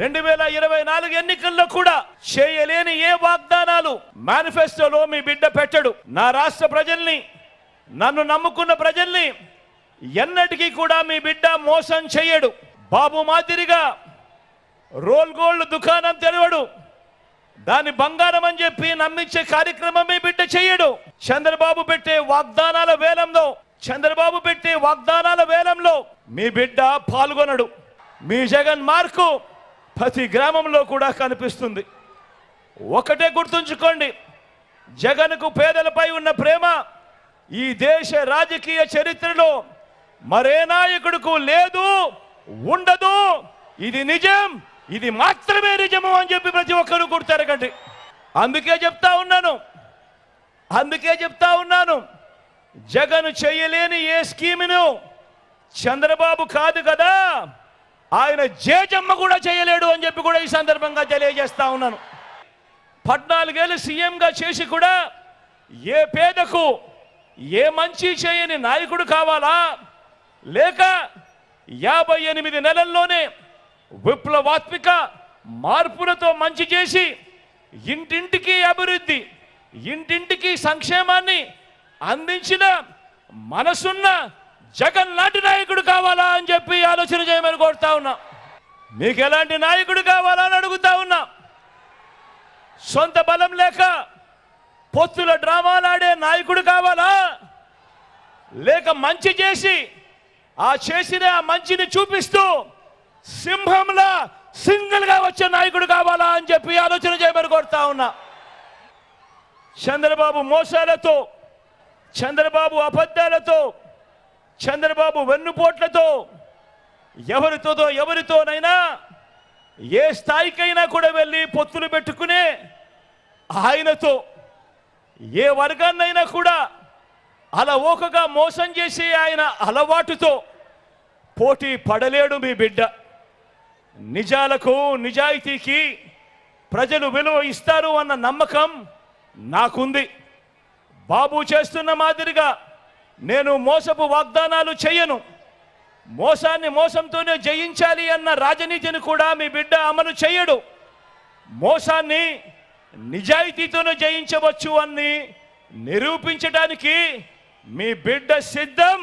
రెండు వేల ఇరవై నాలుగు ఎన్నికల్లో కూడా చేయలేని ఏ వాగ్దానాలు మేనిఫెస్టోలో మీ బిడ్డ పెట్టడు. నా రాష్ట్ర ప్రజల్ని నన్ను నమ్ముకున్న ప్రజల్ని ఎన్నటికీ కూడా మీ బిడ్డ మోసం చేయడు బాబు మాదిరిగా రోల్ గోల్డ్ దుకాణం తెరవడు. దాని బంగారం అని చెప్పి నమ్మించే కార్యక్రమం మీ బిడ్డ చేయడు చంద్రబాబు పెట్టే వాగ్దానాల వేలంలో చంద్రబాబు పెట్టే వాగ్దానాల వేలంలో మీ బిడ్డ పాల్గొనడు. మీ జగన్ మార్కు ప్రతి గ్రామంలో కూడా కనిపిస్తుంది. ఒకటే గుర్తుంచుకోండి జగన్కు పేదలపై ఉన్న ప్రేమ ఈ దేశ రాజకీయ చరిత్రలో మరే నాయకుడుకు లేదు ఉండదు. ఇది నిజం ఇది మాత్రమే నిజము అని చెప్పి ప్రతి ఒక్కరు గుర్తెరగండి. అందుకే చెప్తా ఉన్నాను అందుకే చెప్తా ఉన్నాను జగన్ చేయలేని ఏ స్కీమును చంద్రబాబు కాదు కదా ఆయన జేజమ్మ కూడా చేయలేదు కూడా ఈ సందర్భంగా తెలియజేస్తా ఉన్నాను. పద్నాలుగేళ్ళు సీఎంగా చేసి కూడా ఏ పేదకు ఏ మంచి చేయని నాయకుడు కావాలా? లేక యాభై ఎనిమిది నెలల్లోనే విప్లవాత్మిక మార్పులతో మంచి చేసి ఇంటింటికి అభివృద్ధి ఇంటింటికి సంక్షేమాన్ని అందించిన మనసున్న జగన్ లాంటి నాయకుడు కావాలా అని చెప్పి ఆలోచన చేయమని కోరుతా ఉన్నా. మీకు ఎలాంటి నాయకుడు కావాలని అడుగుతా ఉన్నా. సొంత బలం లేక పొత్తుల డ్రామాలాడే నాయకుడు కావాలా? లేక మంచి చేసి ఆ చేసిన ఆ మంచిని చూపిస్తూ సింహంలా సింగిల్గా వచ్చే నాయకుడు కావాలా అని చెప్పి ఆలోచన చేయమని కోరుతా ఉన్నా. చంద్రబాబు మోసాలతో చంద్రబాబు అబద్ధాలతో చంద్రబాబు వెన్నుపోట్లతో ఎవరితోదో ఎవరితోనైనా ఏ స్థాయికైనా కూడా వెళ్ళి పొత్తులు పెట్టుకునే ఆయనతో ఏ వర్గాన్నైనా కూడా అలా ఓకగా మోసం చేసే ఆయన అలవాటుతో పోటీ పడలేడు మీ బిడ్డ. నిజాలకు నిజాయితీకి ప్రజలు విలువ ఇస్తారు అన్న నమ్మకం నాకుంది. బాబు చేస్తున్న మాదిరిగా నేను మోసపు వాగ్దానాలు చేయను. మోసాన్ని మోసంతోనే జయించాలి అన్న రాజనీతిని కూడా మీ బిడ్డ అమలు చేయడు. మోసాన్ని నిజాయితీతోనే జయించవచ్చు అని నిరూపించడానికి మీ బిడ్డ సిద్ధం.